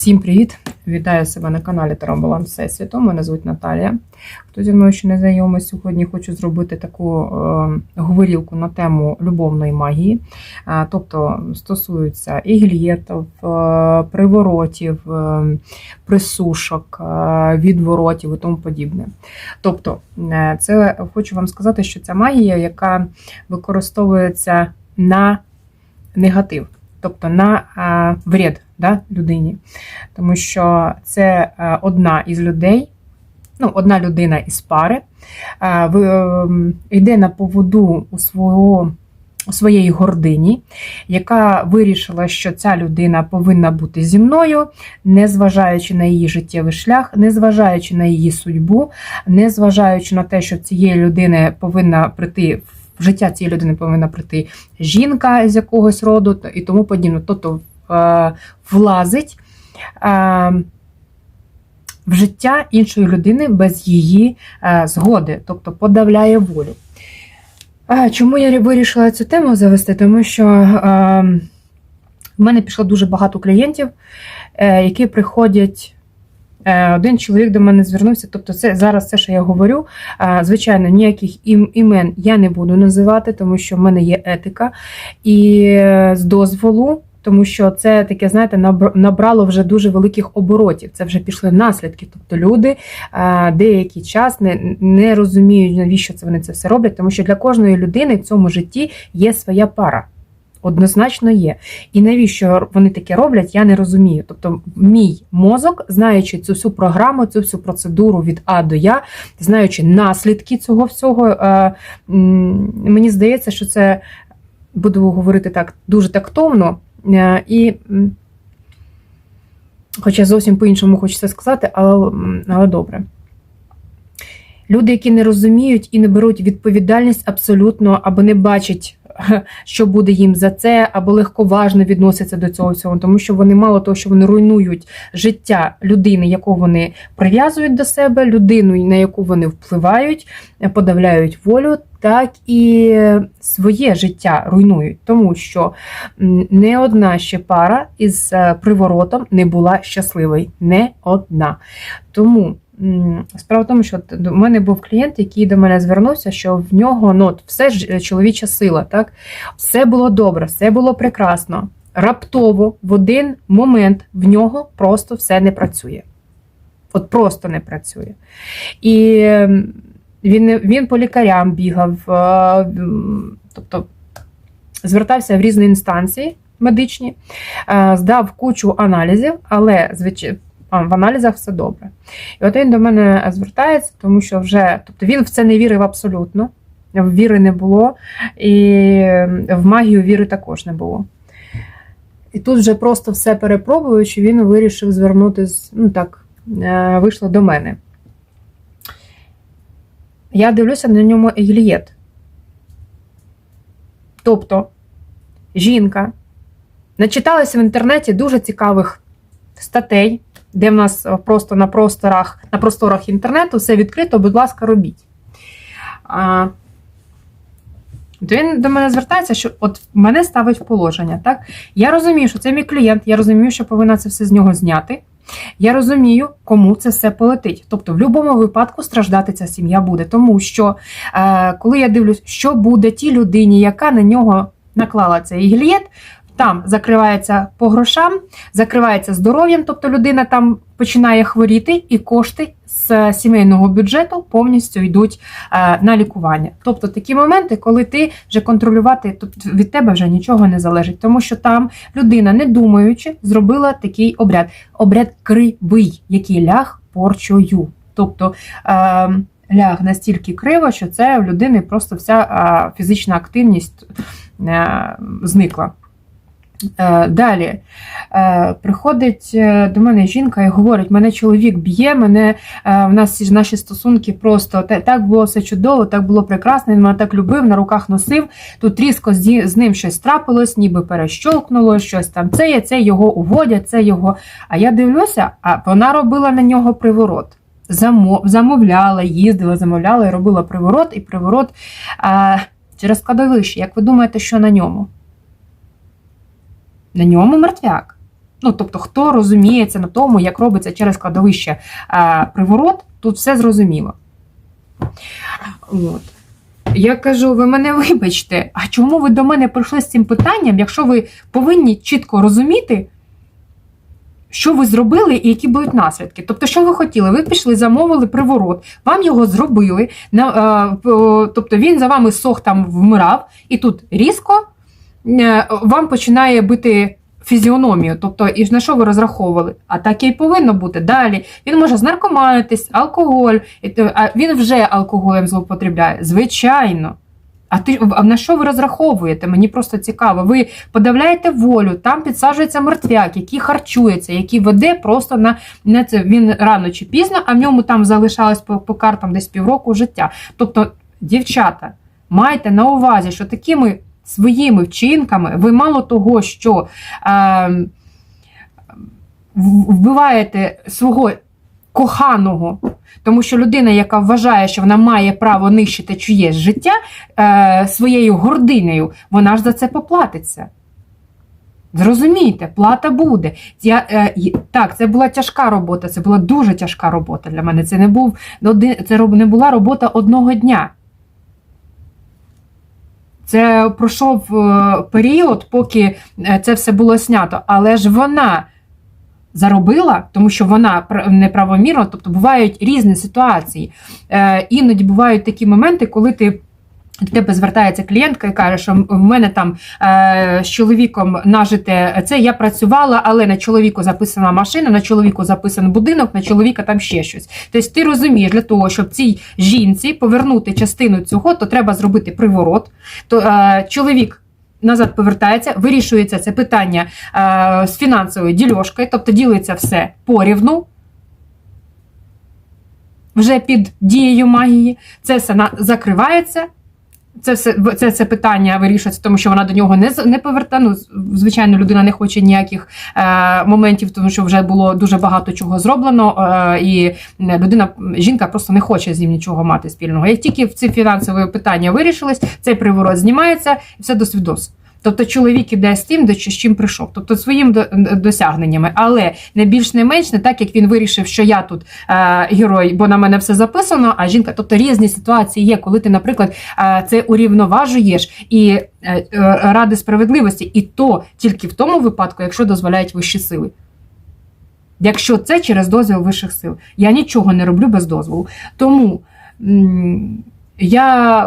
Всім привіт! Вітаю себе на каналі Таромбаланс Всесвіту. Мене звуть Наталія. Хто зі мною ще не знайомий, сьогодні хочу зробити таку е, говорілку на тему любовної магії. Е, тобто стосується і гільєтів, е, приворотів, е, присушок, е, відворотів і тому подібне. Тобто, е, це хочу вам сказати, що це магія, яка використовується на негатив, тобто на е, вред да, людині. Тому що це е, одна із людей, ну, одна людина із пари, е, ем, йде на поводу у свого. у Своєї гордині, яка вирішила, що ця людина повинна бути зі мною, незважаючи на її життєвий шлях, незважаючи на її судьбу, незважаючи на те, що цієї людини повинна прийти в життя цієї людини повинна прийти жінка з якогось роду і тому подібне. Тобто е, влазить е, в життя іншої людини без її е, згоди, тобто подавляє волю. Чому я вирішила цю тему завести? Тому що в мене пішло дуже багато клієнтів, які приходять. Е, Один чоловік до мене звернувся. Тобто, це зараз це, що я говорю. е, Звичайно, ніяких імен я не буду називати, тому що в мене є етика. І е, з дозволу, тому що це таке, знаєте, набрало вже дуже великих оборотів. Це вже пішли наслідки. Тобто люди деякий час не, не розуміють, навіщо це вони це все роблять, тому що для кожної людини в цьому житті є своя пара. Однозначно є. І навіщо вони таке роблять, я не розумію. Тобто, мій мозок, знаючи цю всю програму, цю всю процедуру від А до Я, знаючи наслідки цього всього, е, мені здається, що це буду говорити так дуже тактовно. е, І, хоча зовсім по-іншому хочеться сказати, але, але добре. Люди, які не розуміють і не беруть відповідальність абсолютно або не бачать, що буде їм за це, або легковажно відносяться до цього всього, тому що вони мало того, що вони руйнують життя людини, яку вони прив'язують до себе, людину, на яку вони впливають, подавляють волю, так і своє життя руйнують, тому що не одна ще пара із е, приворотом не була щасливою. Не одна. Тому справа в тому, що до мене був клієнт, який до мене звернувся, що в нього ну, все ж е, чоловіча сила, так? Все було добре, все було прекрасно. Раптово в один момент в нього просто все не працює. От просто не працює. І він, він по лікарям бігав, е, тобто звертався в різні інстанції медичні, е, здав кучу аналізів, але звичайно. В аналізах все добре. І от він до мене звертається, тому що вже тобто він в це не вірив абсолютно, віри не було, і в магію віри також не було. І тут вже просто все перепробуючи, він вирішив звернутися, ну так, е, вийшло до мене. Я дивлюся на ньому Егілієт. Тобто жінка начиталася в інтернеті дуже цікавих статей, де в нас просто на просторах, на просторах інтернету все відкрито, будь ласка, робіть. То він до мене звертається, що от мене ставить в положення. Так? Я розумію, що це мій клієнт, я розумію, що повинна це все з нього зняти. Я розумію, кому це все полетить. Тобто, в будь-якому випадку страждати ця сім'я буде. Тому що е, коли я дивлюсь, що буде тій людині, яка на нього наклала цей гільєт, там закривається по грошам, закривається здоров'ям, тобто людина там починає хворіти, і кошти з сімейного бюджету повністю йдуть е, на лікування. Тобто такі моменти, коли ти вже контролювати, тобто від тебе вже нічого не залежить, тому що там людина, не думаючи, зробила такий обряд. Обряд кривий, який ляг порчою. Тобто е, ляг настільки криво, що це в людини просто вся е, фізична активність е, зникла. Е, Далі е, приходить е, до мене жінка і говорить: мене чоловік б'є, мене в нас наші стосунки просто так було все чудово, так було прекрасно. Він мене так любив, на руках носив. Тут різко з, ним щось трапилось, ніби перещолкнуло, щось там. Це є, це його уводять, це його. А я дивлюся, а вона робила на нього приворот. Замовляла, їздила, замовляла і робила приворот, і приворот а, через складовище. Як ви думаєте, що на ньому? На ньому мертвяк. Ну, тобто, хто розуміється на тому, як робиться через кладовище е, приворот, тут все зрозуміло. От. Я кажу, ви мене вибачте, а чому ви до мене прийшли з цим питанням, якщо ви повинні чітко розуміти, що ви зробили і які будуть наслідки? Тобто, що ви хотіли? Ви пішли, замовили приворот, вам його зробили, е, тобто він за вами сох там вмирав, і тут різко вам починає бити фізіономію. Тобто, і на що ви розраховували? А так і повинно бути. Далі він може знаркоманитись, алкоголь, а він вже алкоголем злоупотребляє. Звичайно. А ти а на що ви розраховуєте? Мені просто цікаво. Ви подавляєте волю, там підсаджується мертвяк, який харчується, який веде просто на, на це. Він рано чи пізно, а в ньому там залишалось по, по картам десь півроку життя. Тобто, дівчата, майте на увазі, що такими своїми вчинками ви мало того, що е, вбиваєте свого коханого. Тому що людина, яка вважає, що вона має право нищити чиєсь життя е, своєю гординею, вона ж за це поплатиться. Зрозумійте, плата буде. Я, е, так, це була тяжка робота, це була дуже тяжка робота для мене. Це не, був, це не була робота одного дня. Це пройшов е, період, поки е, це все було знято, але ж вона заробила, тому що вона неправомірна, тобто бувають різні ситуації. Е, іноді бувають такі моменти, коли ти. До тебе звертається клієнтка і каже, що в мене там е, з чоловіком нажите це. Я працювала, але на чоловіку записана машина, на чоловіку записаний будинок, на чоловіка там ще щось. Тобто ти розумієш, для того, щоб цій жінці повернути частину цього, то треба зробити приворот. То е, чоловік назад повертається, вирішується це питання е, з фінансовою дільошкою, тобто ділиться все порівну. Вже під дією магії, це все на, закривається. Це все це, це питання вирішується, тому що вона до нього не не поверта. Ну, звичайно, людина не хоче ніяких е, моментів, тому що вже було дуже багато чого зроблено, е, і людина, жінка просто не хоче з ним нічого мати спільного. Як тільки в ці фінансові питання вирішились, цей приворот знімається і все до свідос. Тобто чоловік іде з тим, з чим прийшов, тобто своїм досягненнями, але не більш не менш, не так як він вирішив, що я тут е, герой, бо на мене все записано. А жінка, тобто різні ситуації є, коли ти, наприклад, е, це урівноважуєш і е, е, ради справедливості, і то тільки в тому випадку, якщо дозволяють вищі сили. Якщо це через дозвіл вищих сил, я нічого не роблю без дозволу. Тому я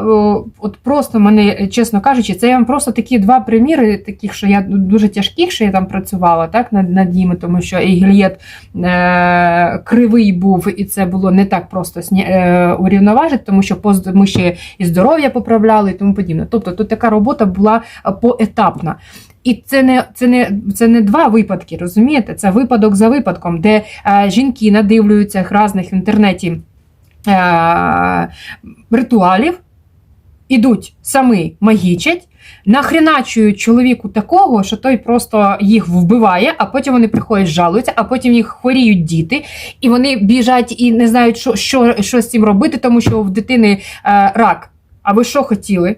от просто мене, чесно кажучи, це я вам просто такі два приміри, таких, що я дуже тяжких, що я там працювала так, над, над ними, тому що і е, кривий був, і це було не так просто е, урівноважити, тому що поз, ми ще і здоров'я поправляли і тому подібне. Тобто тут така робота була е, поетапна. І це не це не це не два випадки, розумієте? Це випадок за випадком, де е, жінки надивлюються різних в інтернеті е, ритуалів, ідуть самі магічать, нахреначують чоловіку такого, що той просто їх вбиває, а потім вони приходять, жалуються, а потім їх хворіють діти, і вони біжать і не знають, що, що, що з цим робити, тому що в дитини е, рак. А ви що хотіли?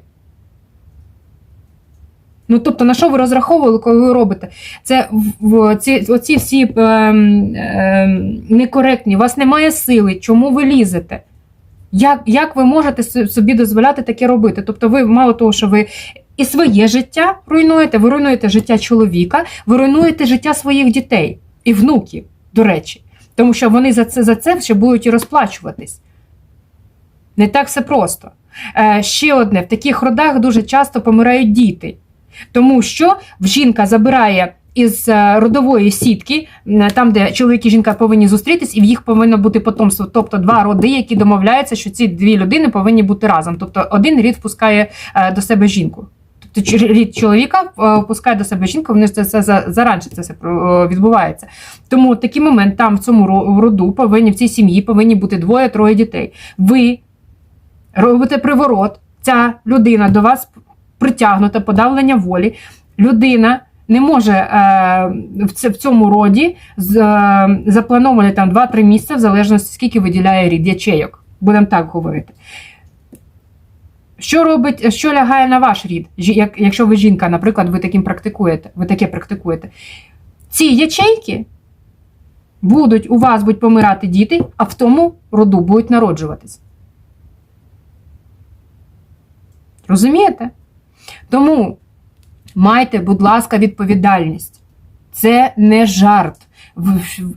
Ну, тобто, на що ви розраховували, коли ви робите? Це в- ці, оці всі ем, ем, некоректні, у вас немає сили, чому ви лізете? Як, як ви можете собі дозволяти таке робити? Тобто, ви мало того, що ви і своє життя руйнуєте, ви руйнуєте життя чоловіка, ви руйнуєте життя своїх дітей і внуків, до речі. Тому що вони за це, за це ще будуть і розплачуватись. Не так все просто. Е, ще одне: в таких родах дуже часто помирають діти. Тому що жінка забирає із е, родової сітки, там, де чоловік і жінка повинні зустрітись, і в їх повинно бути потомство. Тобто два роди, які домовляються, що ці дві людини повинні бути разом. Тобто один рід впускає е, до себе жінку. Тобто рід чоловіка е, впускає до себе жінку, вони це, це за- заранше це все відбувається. Тому такий момент там в цьому роду повинні в цій сім'ї повинні бути двоє-троє дітей. Ви робите приворот, ця людина до вас притягнута, подавлення волі. Людина не може е, в, цьому роді з, е, заплановано там 2-3 місця, в залежності скільки виділяє рід ячейок. Будемо так говорити. Що робить, що лягає на ваш рід, як, якщо ви жінка, наприклад, ви таким практикуєте, ви таке практикуєте. ці ячейки будуть у вас будуть помирати діти, а в тому роду будуть народжуватись. Розумієте? Тому майте, будь ласка, відповідальність. Це не жарт.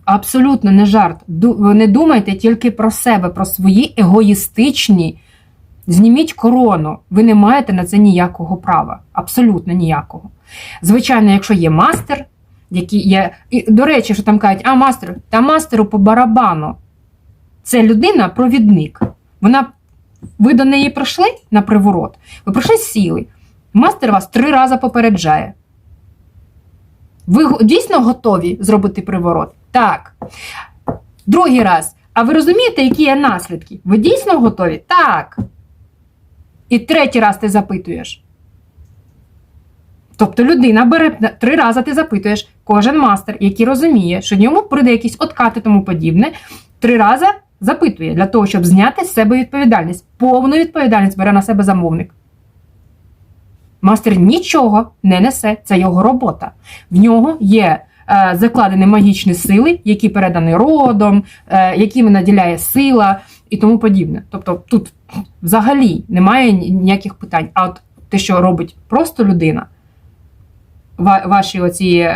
Абсолютно не жарт. Не думайте тільки про себе, про свої егоїстичні. Зніміть корону. Ви не маєте на це ніякого права. Абсолютно ніякого. Звичайно, якщо є мастер, який є. І, до речі, що там кажуть, а мастер, та мастеру по барабану. Це людина, провідник. Вона, ви до неї прийшли на приворот, ви прийшли сіли. Мастер вас три рази попереджає. Ви дійсно готові зробити приворот? Так. Другий раз. А ви розумієте, які є наслідки? Ви дійсно готові? Так. І третій раз ти запитуєш. Тобто людина бере три рази ти запитуєш, кожен мастер, який розуміє, що йому прийде якісь откати тому подібне, три рази запитує для того, щоб зняти з себе відповідальність. Повну відповідальність бере на себе замовник. Мастер нічого не несе, це його робота. В нього є е, закладені магічні сили, які передані родом, е, якими наділяє сила і тому подібне. Тобто тут взагалі немає ніяких питань. А от те, що робить просто людина, ваші оці е,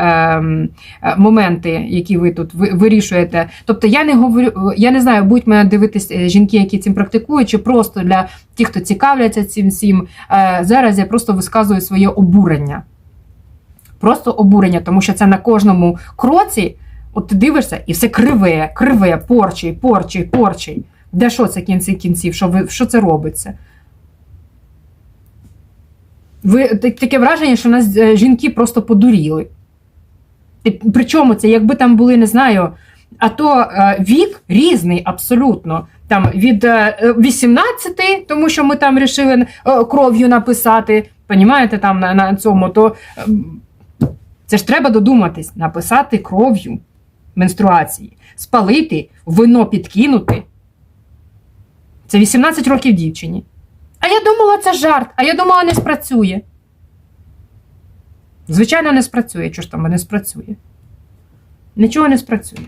е, моменти, які ви тут вирішуєте. Тобто я не говорю, я не знаю, будуть мене дивитись е, жінки, які цим практикують, чи просто для тих, хто цікавляться цим всім. Е, Зараз я просто висказую своє обурення. Просто обурення, тому що це на кожному кроці. От ти дивишся, і все криве, криве, порчий, порчий, порчий. Де що це кінці кінців? Що, ви, що це робиться? Ви таке враження, що нас е, жінки просто подуріли. Причому це, якби там були, не знаю, а то е, вік різний абсолютно. Там від е, 18, тому що ми там рішили е, кров'ю написати, понімаєте, там на, на цьому, то е, це ж треба додуматись, написати кров'ю менструації, спалити, вино підкинути. Це 18 років дівчині. А я думала, це жарт, а я думала, не спрацює. Звичайно, не спрацює. Чого ж там не спрацює? Нічого не спрацює.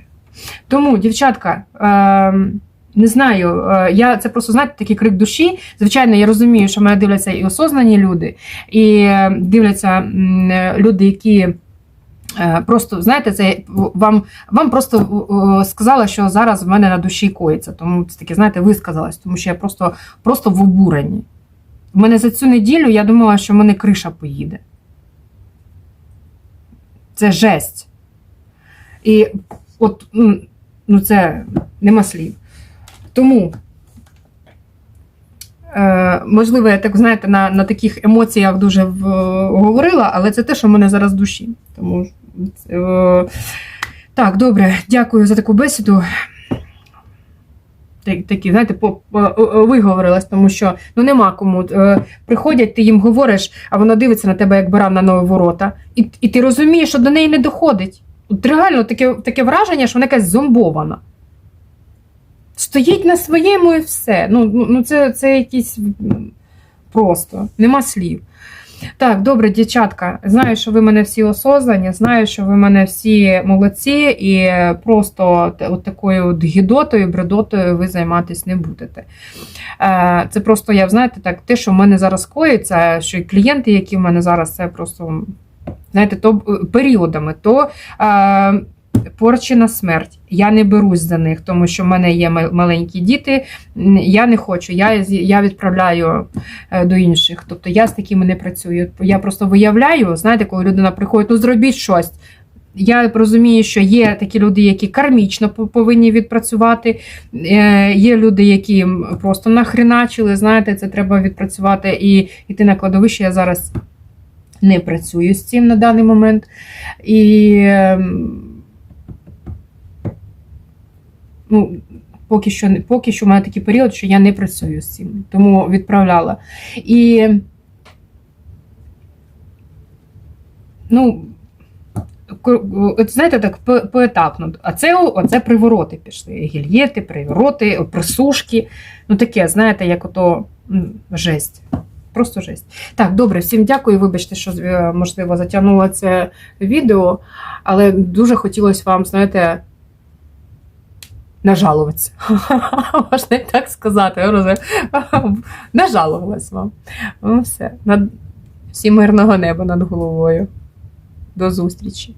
Тому, дівчатка, е, не знаю, е, я це просто знаєте, такий крик душі. Звичайно, я розумію, що мене дивляться і осознані люди, і е, дивляться е, люди, які. Е, Просто знаєте, це вам, вам просто е, сказала, що зараз в мене на душі коїться. Тому це таке, знаєте, висказалась, тому що я просто, просто в обуренні. В мене за цю неділю я думала, що в мене криша поїде. Це жесть. І от, ну це нема слів. Тому, е, можливо, я так, знаєте, на, на таких емоціях дуже в, говорила, але це те, що в мене зараз в душі. Тому, так, добре, дякую за таку бесіду. Такі, знаєте, по- виговорилась, тому що ну нема кому. Е, приходять, ти їм говориш, а вона дивиться на тебе як баран на нові ворота, і, і ти розумієш, що до неї не доходить. От реально таке, таке враження, що вона якась зомбована. Стоїть на своєму і все. Ну, ну, ну це, це якісь просто, нема слів. Так, добре, дівчатка. Знаю, що ви мене всі осознані, знаю, що ви мене всі молодці, і просто от такою от гідотою, бредотою ви займатися не будете. Е, Це просто, я знаєте, так, те, що в мене зараз коїться, що і клієнти, які в мене зараз, це просто, знаєте, то е, періодами, то. Е, Порчі на смерть. Я не берусь за них, тому що в мене є маленькі діти. Я не хочу, я, я відправляю е, до інших. Тобто я з такими не працюю. Я просто виявляю, знаєте, коли людина приходить, ну зробіть щось. Я розумію, що є такі люди, які кармічно повинні відпрацювати. Е, Є люди, які просто нахреначили, знаєте, це треба відпрацювати і йти на кладовище. Я зараз не працюю з цим на даний момент. І ем, ну, поки що, поки що в мене такий період, що я не працюю з цим, тому відправляла. І ну, от знаєте, так по- поетапно. А це оце привороти пішли. Гільєти, привороти, присушки. Ну таке, знаєте, як ото жесть. Просто жесть. Так, добре, всім дякую. Вибачте, що е, можливо затягнула це відео, але дуже хотілося вам, знаєте, нажалуватися. Можна і так сказати. Нажалувалась вам. Ну все. Всім мирного неба над головою. До зустрічі!